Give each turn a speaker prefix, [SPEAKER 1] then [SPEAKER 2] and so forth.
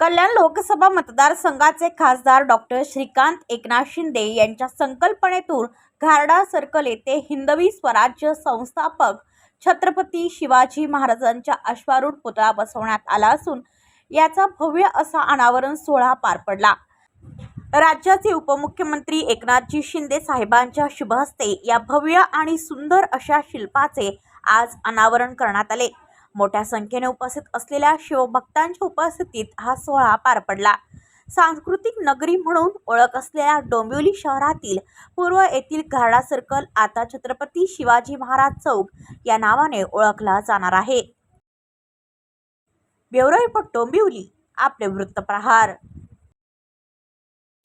[SPEAKER 1] कल्याण लोकसभा मतदारसंघाचे खासदार डॉक्टर श्रीकांत एकनाथ शिंदे यांच्या संकल्पनेतून घारडा सर्कल येथे हिंदवी स्वराज्य संस्थापक छत्रपती शिवाजी महाराजांच्या अश्वारूढ पुतळा बसवण्यात आला असून याचा भव्य असा अनावरण सोहळा पार पडला. राज्याचे उपमुख्यमंत्री एकनाथजी शिंदे साहेबांच्या शुभहस्ते या भव्य आणि सुंदर अशा शिल्पाचे आज अनावरण करण्यात आले. मोठ्या संख्येने उपस्थित असलेल्या शिवभक्तांच्या उपस्थितीत हा सोहळा पार पडला. सांस्कृतिक नगरी म्हणून ओळख असलेल्या डोंबिवली शहरातील पूर्व येथील घारडा सर्कल आता छत्रपती शिवाजी महाराज चौक या नावाने ओळखला जाणार आहे. ब्युरो रिपोर्ट डोंबिवली आपले वृत्तप्रहार.